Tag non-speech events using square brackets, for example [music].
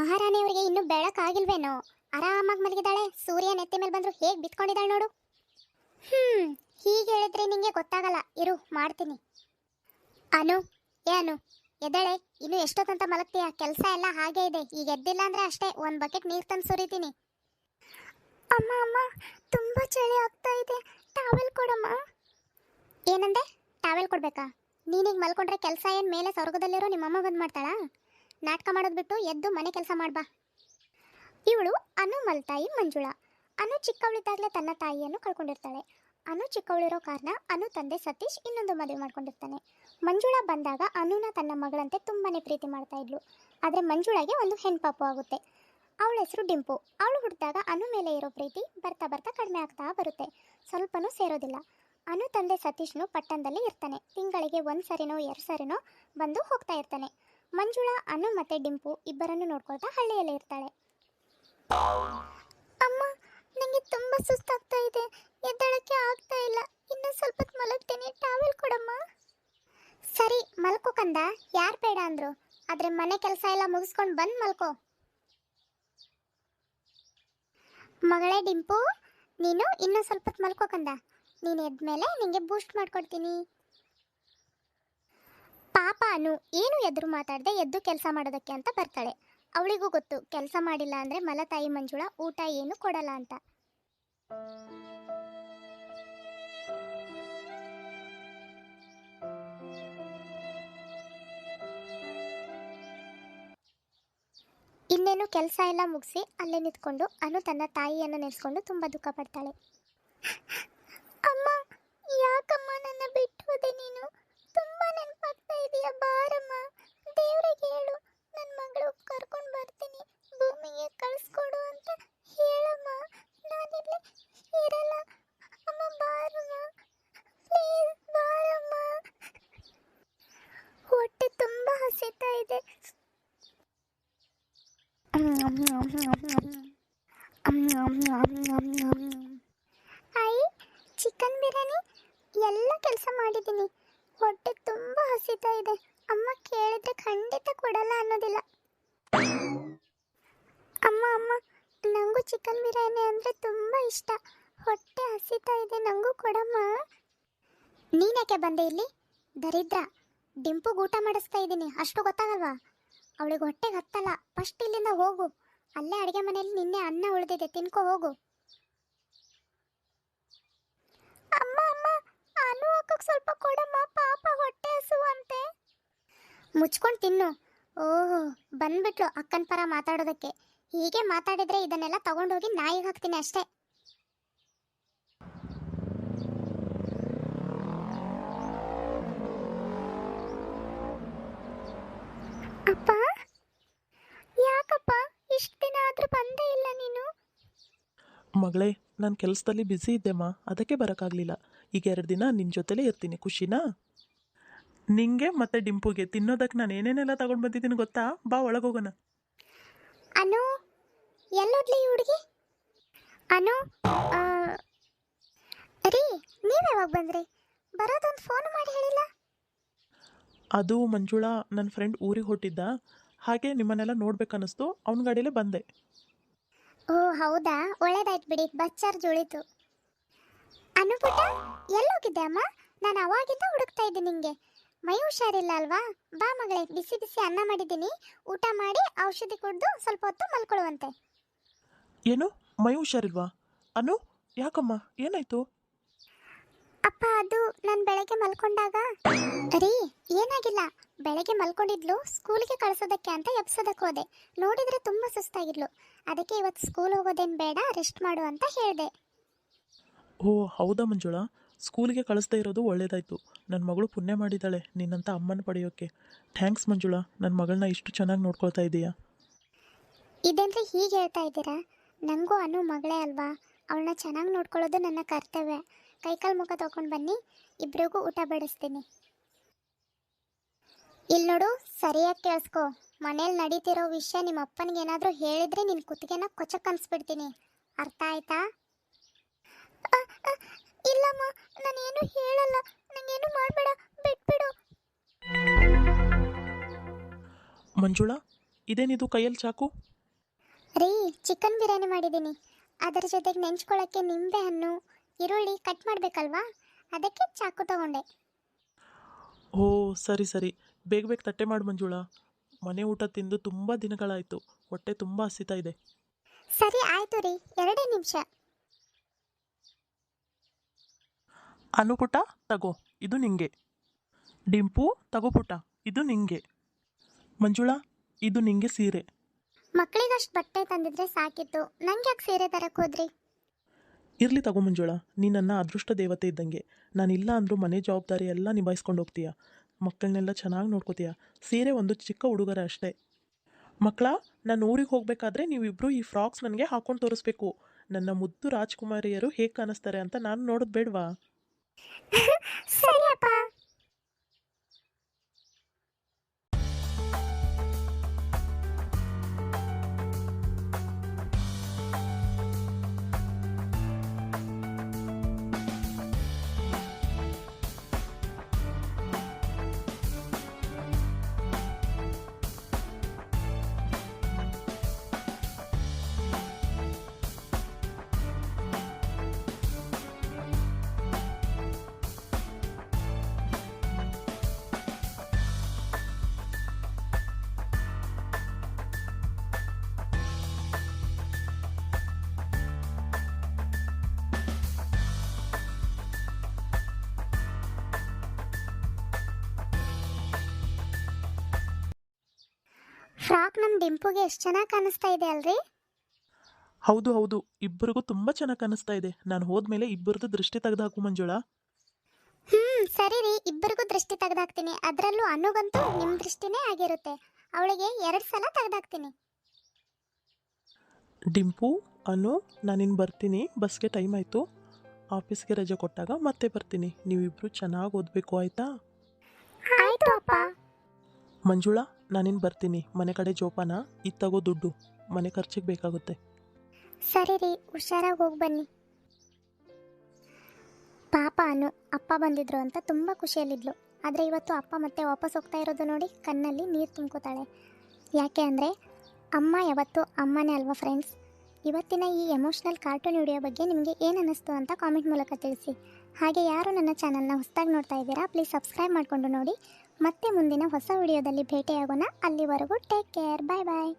ಮಹಾರಾಣಿಯವರಿಗೆ ಇನ್ನೂ ಬೆಳಕಾಗಿಲ್ವೇನೋ? ಆರಾಮಾಗಿ ಮಲಗಿದಾಳೆ ಸೂರ್ಯ ನೆತ್ತಿ ಮೇಲೆ ಬಂದ್ರು ಹೇಗೆ ಬಿತ್ಕೊಂಡಿದ್ದಾಳೆ ನೋಡು. ಹ್ಮ್, ಹೀಗೆ ಹೇಳಿದ್ರೆ ನಿಂಗೆ ಗೊತ್ತಾಗಲ್ಲ. ಇರು, ಮಾಡ್ತೀನಿ. ಅನು, ಏ ಅನು, ಎದ್ದೇಳೆ. ಇನ್ನು ಎಷ್ಟೊತ್ತಂತ ಮಲಗ್ತೀಯ? ಕೆಲಸ ಎಲ್ಲ ಹಾಗೆ ಇದೆ. ಈಗ ಎದ್ದಿಲ್ಲ ಅಂದ್ರೆ ಅಷ್ಟೇ. ಒಂದು ಬಕೆಟ್ ನೀರು ತಂದು ಸುರಿತೀನಿ. ಅಮ್ಮ ಅಮ್ಮ, ತುಂಬಾ ಚಳಿ ಆಗ್ತಾ ಇದೆ. ಟಾವೆಲ್ ಕೊಡಮ್ಮ. ಏನಂದೆ? ಟಾವೆಲ್ ಕೊಡ್ಬೇಕಾ? ನೀನೀಗ ಮಲ್ಕೊಂಡ್ರೆ ಕೆಲಸ ಏನು ಮೇಲೆ ಸ್ವರ್ಗದಲ್ಲಿರೋ ನಿಮ್ಮಮ್ಮ ಬಂದು ಮಾಡ್ತಾಳಾ? ನಾಟಕ ಮಾಡೋದು ಬಿಟ್ಟು ಎದ್ದು ಮನೆ ಕೆಲಸ ಮಾಡ್ಬಾ ಇವಳು ಅನು ಮಲ್ತಾಯಿ ಮಂಜುಳ. ಅನು ಚಿಕ್ಕವಳಿದ್ದಾಗಲೇ ತನ್ನ ತಾಯಿಯನ್ನು ಕಳ್ಕೊಂಡಿರ್ತಾಳೆ. ಅನು ಚಿಕ್ಕವಳಿರೋ ಕಾರಣ ಅನು ತಂದೆ ಸತೀಶ್ ಇನ್ನೊಂದು ಮದುವೆ ಮಾಡ್ಕೊಂಡಿರ್ತಾನೆ. ಮಂಜುಳ ಬಂದಾಗ ಅನುನ ತನ್ನ ಮಗಳಂತೆ ತುಂಬಾನೇ ಪ್ರೀತಿ ಮಾಡ್ತಾ ಇದ್ಲು. ಆದರೆ ಮಂಜುಳಾಗೆ ಒಂದು ಹೆಣ್ಪಾಪು ಆಗುತ್ತೆ. ಅವಳ ಹೆಸರು ಡಿಂಪು. ಅವಳು ಹುಟ್ಟಿದಾಗ ಅನು ಮೇಲೆ ಇರೋ ಪ್ರೀತಿ ಬರ್ತಾ ಬರ್ತಾ ಕಡಿಮೆ ಆಗ್ತಾ ಬರುತ್ತೆ. ಸ್ವಲ್ಪನೂ ಸೇರೋದಿಲ್ಲ. ಅನು ತಂದೆ ಸತೀಶ್ನು ಪಟ್ಟಣದಲ್ಲಿ ಇರ್ತಾನೆ. ತಿಂಗಳಿಗೆ ಒಂದು ಸರಿನೋ ಎರಡು ಸರಿನೋ ಬಂದು ಹೋಗ್ತಾ ಇರ್ತಾನೆ. ಮಂಜುಳಾ, ಅನು ಮತ್ತೆ ಡಿಂಪು ಇಬ್ಬರನ್ನು ನೋಡ್ಕೊಳ್ತಾ ಹಳ್ಳಿಯಲ್ಲೇ ಇರ್ತಾಳೆ. ಅಮ್ಮ ನನಗೆ ತುಂಬ ಸುಸ್ತಾಗ್ತಾ ಇದೆ. ಎದ್ದೇಳಕ್ಕೆ ಆಗ್ತಾ ಇಲ್ಲ. ಇನ್ನೂ ಸ್ವಲ್ಪ ಮಲಗ್ತೀನಿ. ಟಾವೆಲ್ ಕೊಡಮ್ಮ. ಸರಿ, ಮಲ್ಕೋ ಕಂದ. ಯಾರು ಬೇಡ ಅಂದ್ರು. ಆದ್ರೆ ಮನೆ ಕೆಲಸ ಎಲ್ಲ ಮುಗಿಸ್ಕೊಂಡು ಬಂದು ಮಲ್ಕೋ. ಮಗಳೇ ಡಿಂಪು, ನೀನು ಇನ್ನೂ ಸ್ವಲ್ಪ ಮಲ್ಕೋ ಕಂದ. ನೀನು ಎದ್ಮೇಲೆ ನಿಂಗೆ ಬೂಸ್ಟ್ ಮಾಡ್ಕೊಡ್ತೀನಿ. ಪಾಪ ಅನು ಏನು ಎದುರು ಮಾತಾಡದೆ ಎದ್ದು ಕೆಲಸ ಮಾಡೋದಕ್ಕೆ ಅಂತ ಬರ್ತಾಳೆ. ಅವಳಿಗೂ ಗೊತ್ತು, ಕೆಲಸ ಮಾಡಿಲ್ಲ ಅಂದ್ರೆ ಮಲತಾಯಿ ಮಂಜುಳ ಊಟ ಏನು ಕೊಡಲ್ಲ ಅಂತ. ಇನ್ನೇನು ಕೆಲಸ ಎಲ್ಲ ಮುಗಿಸಿ ಅಲ್ಲೇ ನಿಂತ್ಕೊಂಡು ಅನು ತನ್ನ ತಾಯಿಯನ್ನು ನೆನೆಸ್ಕೊಂಡು ತುಂಬ ದುಃಖ ಪಡ್ತಾಳೆ ಅಮ್ಮ ಯಾಕಮ್ಮ ನನ್ನ ಬಿಟ್ಟು ಹೋದೆ ನೀನು ತುಂಬಾ ನೆನಪಾಗ್ತಾ ಇದೆಯಾ ಬಾರಮ್ಮ ದೇವ್ರಿಗೆ ಹೇಳು ನನ್ನ ಮಗಳು ಕರ್ಕೊಂಡು ಬರ್ತೀನಿ ಭೂಮಿಗೆ ಕಳಿಸ್ಕೊಡು ಅಂತ ಹೇಳಮ್ಮ ನಾನಿಲ್ಲಿ ಇರಲ್ಲ ಅಮ್ಮ ಬಾರಮ್ಮ ಪ್ಲೀಸ್ ಬಾರಮ್ಮ ಹೊಟ್ಟೆ ತುಂಬ ಹಸಿತಾ ಇದೆ ಐ ಚಿಕನ್ ಬಿರಿಯಾನಿ ಎಲ್ಲ ಕೆಲಸ ಮಾಡಿದ್ದೀನಿ. ಹೊಟ್ಟೆ ತುಂಬ ಹಸಿತಾ ಇದೆ. ಅಮ್ಮ ಕೇಳಿದ್ರೆ ಖಂಡಿತ ಕೊಡಲ್ಲ ಅನ್ನೋದಿಲ್ಲ. ಅಮ್ಮ ಅಮ್ಮ ನನಗೂ ಚಿಕನ್ ಬಿರಿಯಾನಿ ಅಂದರೆ ತುಂಬ ಇಷ್ಟ. ಹೊಟ್ಟೆ ಹಸಿತಾ ಇದೆ ನನಗೂ ಕೊಡಮ್ಮ. ನೀನಕ್ಕೆ ಬಂದೆ ಇಲ್ಲಿ? ದರಿದ್ರ, ಡಿಂಪುಗೆ ಊಟ ಮಾಡಿಸ್ತಾ ಇದ್ದೀನಿ. ಅಷ್ಟು ಗೊತ್ತಾಗಲ್ವಾ? ಅವಳಿಗೆ ಹೊಟ್ಟೆಗೆ ಹತ್ತಲ್ಲ. ಫಸ್ಟ್ ಇಲ್ಲಿಂದ ಹೋಗು. ಅಲ್ಲೇ ಅಡುಗೆ ಮನೆಯಲ್ಲಿ ನಿನ್ನೆ ಅನ್ನ ಉಳಿದಿದೆ, ತಿನ್ಕೋ, ಹೋಗು. ಅಮ್ಮ ಅಮ್ಮ ಅನು ಹಾಕಕ್ಕೆ ಸ್ವಲ್ಪ ಕೊಡಮ್ಮ, ಪಾಪ ಹೊಟ್ಟೆ ಹಸುವಂತೆ. ಮುಚ್ಕೊಂಡು ತಿನ್ನು. ಓಹೋ, ಬಂದ್ಬಿಟ್ಲು ಅಕ್ಕನ ಪರ ಮಾತಾಡೋದಕ್ಕೆ. ಹೀಗೆ ಮಾತಾಡಿದ್ರೆ ಇದನ್ನೆಲ್ಲ ತಗೊಂಡೋಗಿ ನಾಯಿಗೆ ಹಾಕ್ತೀನಿ ಅಷ್ಟೇ ಅಪ್ಪ ಯಾಕಪ್ಪ ಇಷ್ಟು ದಿನ ಆದ್ರೂ ಬಂದೇ ಇಲ್ಲ ನೀನು ಮಗಳೇ ನಾನು ಕೆಲಸದಲ್ಲಿ ಬ್ಯುಸಿ ಇದ್ದೆಮ್ಮ ಅದಕ್ಕೆ ಬರೋಕ್ಕಾಗಲಿಲ್ಲ. ಈಗ ಎರಡು ದಿನ ನಿನ್ನ ಜೊತೆಲೇ ಇರ್ತೀನಿ ಖುಷಿನಾ? ನಿಂಗೆ ಮತ್ತೆ ಡಿಂಪುಗೆ ತಿನ್ನೋದಕ್ಕೆ ನಾನು ಏನೇನೆಲ್ಲ ತಗೊಂಡು ಬಂದಿದ್ದೀನಿ ಗೊತ್ತಾ? ಬಾ ಒಳಗೋಗೋಣ. ಅನು ಎಲ್ಲೋದ್ಲಿ ಹುಡುಗಿ? ಅನು ಆ, ರೀ ನೀವು ಯಾವಾಗ ಬಂದ್ರಿ? ಬರೋದೊಂದು ಫೋನ್ ಮಾಡಿ ಹೇಳಿಲ್ಲ? ಅದು ಮಂಜುಳಾ ನನ್ನ ಫ್ರೆಂಡ್ ಊರಿಗೆ ಹೊಟ್ಟಿದ್ದ ಹಾಗೆ ನಿಮ್ಮನ್ನೆಲ್ಲ ನೋಡ್ಬೇಕನ್ನಿಸ್ತು. ಅವನ ಗಾಡಿಲೇ ಬಂದೆ. ಓ ಹೌದಾ? ಒಳ್ಳೇದಾಯ್ತು ಬಿಡಿ. ಬಸ್ ಚಾರ್ಜ್ ಉಳಿತು. ಅನುಪುಟ ಎಲ್ಲೋಗಿದ್ದೆ ಅಮ್ಮ? ನಾನು ಅವಾಗಿಂದ ಹುಡುಕ್ತಾ ಇದ್ದೀನಿ ನಿಂಗೆ. ಮೈ ಹುಷಾರಿಲ್ಲ ಅಲ್ವಾ? ಬಾ ಮಗಳೇ ಬಿಸಿ ಬಿಸಿ ಅನ್ನ ಮಾಡಿದ್ದೀನಿ. ಊಟ ಮಾಡಿ ಔಷಧಿ ಕುಡಿದು ಸ್ವಲ್ಪ ಹೊತ್ತು ಮಲ್ಕೊಳ್ಳುವಂತೆ. ಏನು? ಮೈ ಹುಷಾರಿಲ್ವಾ ಅನು ಯಾಕಮ್ಮ? ಏನಾಯ್ತು? ಅಪ್ಪ ಅದು ನಾನು ಬೆಳಗ್ಗೆ ಮಲ್ಕೊಂಡಾಗ. ರೀ ಏನಾಗಿಲ್ಲ. ಬೆಳಗ್ಗೆ ಮಲ್ಕೊಂಡಿದ್ಲು ಸ್ಕೂಲಿಗೆ ಕಳ್ಸೋದಕ್ಕೆ ಅಂತ ಎಬ್ಸೋದಕ್ಕೆ ಹೋದೆ. ನೋಡಿದ್ರೆ ತುಂಬ ಸುಸ್ತಾಗಿದ್ಲು. ಅದಕ್ಕೆ ಇವತ್ತು ಸ್ಕೂಲ್ ಹೋಗೋದೇನು ಬೇಡ ರೆಸ್ಟ್ ಮಾಡು ಅಂತ ಹೇಳಿದೆ. ಓ ಹೌದಾ ಮಂಜುಳಾ? ಸ್ಕೂಲ್ಗೆ ಕಳಿಸ್ತಾ ಇರೋದು ಒಳ್ಳೇದಾಯ್ತು. ನನ್ನ ಮಗಳು ಪುಣ್ಯ ಮಾಡಿದ್ದಾಳೆ ನಿನ್ನಂತ ಅಮ್ಮನ ಪಡೆಯೋಕ್ಕೆ ಥ್ಯಾಂಕ್ಸ್ ಮಂಜುಳಾ ನನ್ನ ಮಗಳನ್ನ ಇಷ್ಟು ಚೆನ್ನಾಗಿ ನೋಡ್ಕೊಳ್ತಾ ಇದೀಯಾ? ಇದೇನ್ರಿ ಹೀಗೆ ಹೇಳ್ತಾ ಇದ್ದೀರಾ? ನನಗೂ ಅನು ಮಗಳೇ ಅಲ್ವಾ? ಅವಳನ್ನ ಚೆನ್ನಾಗಿ ನೋಡ್ಕೊಳ್ಳೋದು ನನ್ನ ಕರ್ತವ್ಯ. ಕೈಕಾಲು ಮುಖ ತಗೊಂಡು ಬನ್ನಿ ಇಬ್ಬರಿಗೂ ಊಟ ಬಡಿಸ್ತೀನಿ. ಇಲ್ಲಿ ನೋಡು ಸರಿಯಾಗಿ ಕೇಳಿಸ್ಕೊ. ಮನೇಲಿ ನಡೀತಿರೋ ವಿಷಯ ನಿಮ್ಮ ಅಪ್ಪನಿಗೆ ಏನಾದರೂ ಹೇಳಿದ್ರೆ ನಿನ್ನ ಕುತ್ತಿಗೆನ ಕೊಚ್ಚಕ್ಕೆ ಅನ್ಸ್ಬಿಡ್ತೀನಿ. ಅರ್ಥ ಆಯ್ತಾ? ಇಲ್ಲಮ್ಮ ನಾನೇನು ಹೇಳಲ್ಲ. ನಂಗೇನು ಮಾಡಬೇಡ. ಬಿಟ್ಬಿಡು. ಮಂಜುಳಾ ಇದೇನಿದು ಕೈಯಲ್ಲಿ ಚಾಕು? ರೀ ಚಿಕನ್ ಬಿರಿಯಾನಿ ಮಾಡಿದ್ದೀನಿ. ಅದರ ಜೊತೆಗೆ ನೆಂಚ್ಕೊಳ್ಳೋಕ್ಕೆ ನಿಂಬೆ ಹಣ್ಣು ಈರುಳ್ಳಿ ಕಟ್ ಮಾಡಬೇಕಲ್ವಾ? ಅದಕ್ಕೆ ಚಾಕು ತಗೊಂಡೆ. ಓ ಸರಿ ಸರಿ. ಬೇಗ ಬೇಗ ತಟ್ಟೆ ಮಾಡು ಮಂಜುಳಾ. ಮನೆ ಊಟ ತಿಂದು ತುಂಬ ದಿನಗಳಾಯಿತು. ಹೊಟ್ಟೆ ತುಂಬ ಹಸಿತಾ ಇದೆ. ಸರಿ ಆಯ್ತು ರೀ. ಎರಡೇ ನಿಮಿಷ. ಅನುಪುಟ ತಗೋ. ಇದು ನಿಂಗೆ. ಡಿಂಪು ತಗೋ ಪುಟ. ಇದು ನಿಂಗೆ. ಮಂಜುಳಾ ಇದು ನಿಂಗೆ ಸೀರೆ. ಮಕ್ಕಳಿಗಷ್ಟು ಬಟ್ಟೆ ತಂದಿದ್ರೆ ಸಾಕಿತ್ತು. ನಂಗೆ ಯಾಕೆ ಸೀರೆ ತರಕ್ಕೆ ಹೋದ್ರಿ? ಇರಲಿ ತಗೋ ಮಂಜುಳಾ. ನೀ ನನ್ನ ಅದೃಷ್ಟ ದೇವತೆ ಇದ್ದಂಗೆ. ನಾನಿಲ್ಲ ಅಂದರೂ ಮನೆ ಜವಾಬ್ದಾರಿ ಎಲ್ಲ ನಿಭಾಯಿಸ್ಕೊಂಡು ಹೋಗ್ತೀಯ? ಮಕ್ಕಳನ್ನೆಲ್ಲ ಚೆನ್ನಾಗಿ ನೋಡ್ಕೋತೀಯ? ಸೀರೆ ಒಂದು ಚಿಕ್ಕ ಹುಡುಗರ ಅಷ್ಟೇ. ಮಕ್ಕಳ ನಾನು ಊರಿಗೆ ಹೋಗಬೇಕಾದ್ರೆ ನೀವಿಬ್ಬರು ಈ ಫ್ರಾಕ್ಸ್ ನನಗೆ ಹಾಕೊಂಡು ತೋರಿಸ್ಬೇಕು. ನನ್ನ ಮುದ್ದು ರಾಜ್ಕುಮಾರಿಯರು ಹೇಗೆ ಕಾಣಿಸ್ತಾರೆ ಅಂತ ನಾನು ನೋಡೋದು ಬೇಡವಾ? [laughs] ಸರಿ ಫ್ರಾಕ್ ನಮ್ಮ ಡಿಂಪುಗೆ ಎಷ್ಟು ಚೆನ್ನಾಗಿ ಕಾಣಿಸ್ತಾ ಇದೆ ಅಲ್ರಿ? ಹೌದು ಹೌದು. ಇಬ್ಬರಿಗೂ ತುಂಬ ಚೆನ್ನಾಗಿ ಕಾಣಿಸ್ತಾ ಇದೆ. ನಾನು ಹೋದ್ಮೇಲೆ ಇಬ್ಬರದು ದೃಷ್ಟಿ ತೆಗೆದು ಹಾಕು ಮಂಜುಳಾ. ಹ್ಮ್ ಸರಿ ರೀ. ಇಬ್ಬರಿಗೂ ದೃಷ್ಟಿ ತೆಗೆದಾಕ್ತೀನಿ. ಅದರಲ್ಲೂ ಅನ್ನುಗಂತೂ ನಿಮ್ಮ ದೃಷ್ಟಿನೇ ಆಗಿರುತ್ತೆ. ಅವಳಿಗೆ ಎರಡು ಸಲ ತೆಗೆದಾಕ್ತೀನಿ. ಡಿಂಪು ಅನು ನಾನಿನ್ನು ಬರ್ತೀನಿ. ಬಸ್ಗೆ ಟೈಮ್ ಆಯಿತು. ಆಫೀಸ್ಗೆ ರಜೆ ಕೊಟ್ಟಾಗ ಮತ್ತೆ ಬರ್ತೀನಿ. ನೀವಿಬ್ಬರು ಚೆನ್ನಾಗಿ ಓದಬೇಕು ಆಯಿತಾ? ಆಯ್ತು ಅಪ್ಪ. ಮಂಜುಳಾ ನಾನಿನ್ನು ಬರ್ತೀನಿ. ಮನೆ ಕಡೆ ಜೋಪಾನ ಇದು ತಗೋ ದುಡ್ಡು. ಮನೆ ಖರ್ಚಿಗೆ ಬೇಕಾಗುತ್ತೆ. ಸರಿ ರೀ, ಹುಷಾರಾಗಿ ಹೋಗಿ ಬನ್ನಿ. ಪಾಪ ಅನು, ಅಪ್ಪ ಬಂದಿದ್ರು ಅಂತ ತುಂಬ ಖುಷಿಯಲ್ಲಿದ್ಲು. ಆದರೆ ಇವತ್ತು ಅಪ್ಪ ಮತ್ತೆ ವಾಪಸ್ ಹೋಗ್ತಾ ಇರೋದು ನೋಡಿ ಕಣ್ಣಲ್ಲಿ ನೀರು ತುಂಬ್ಕೋತಾಳೆ. ಯಾಕೆ ಅಂದರೆ, ಅಮ್ಮ ಯಾವತ್ತು ಅಮ್ಮನೇ ಅಲ್ವಾ ಫ್ರೆಂಡ್ಸ್ ಇವತ್ತಿನ ಈ ಎಮೋಷ್ನಲ್ ಕಾರ್ಟೂನ್ ವಿಡಿಯೋ ಬಗ್ಗೆ ನಿಮಗೆ ಏನು ಅನ್ನಿಸ್ತು ಅಂತ ಕಾಮೆಂಟ್ ಮೂಲಕ ತಿಳಿಸಿ. ಹಾಗೆ ಯಾರು ನನ್ನ ಚಾನಲ್ನ ಹೊಸದಾಗಿ ನೋಡ್ತಾ ಇದ್ದೀರಾ ಪ್ಲೀಸ್ ಸಬ್ಸ್ಕ್ರೈಬ್ ಮಾಡಿಕೊಂಡು ನೋಡಿ. ಮತ್ತೆ ಮುಂದಿನ ಹೊಸ ವಿಡಿಯೋದಲ್ಲಿ ಭೇಟಿಯಾಗೋಣ. ಅಲ್ಲಿವರೆಗೂ ಟೇಕ್ ಕೇರ್ ಬಾಯ್ ಬಾಯ್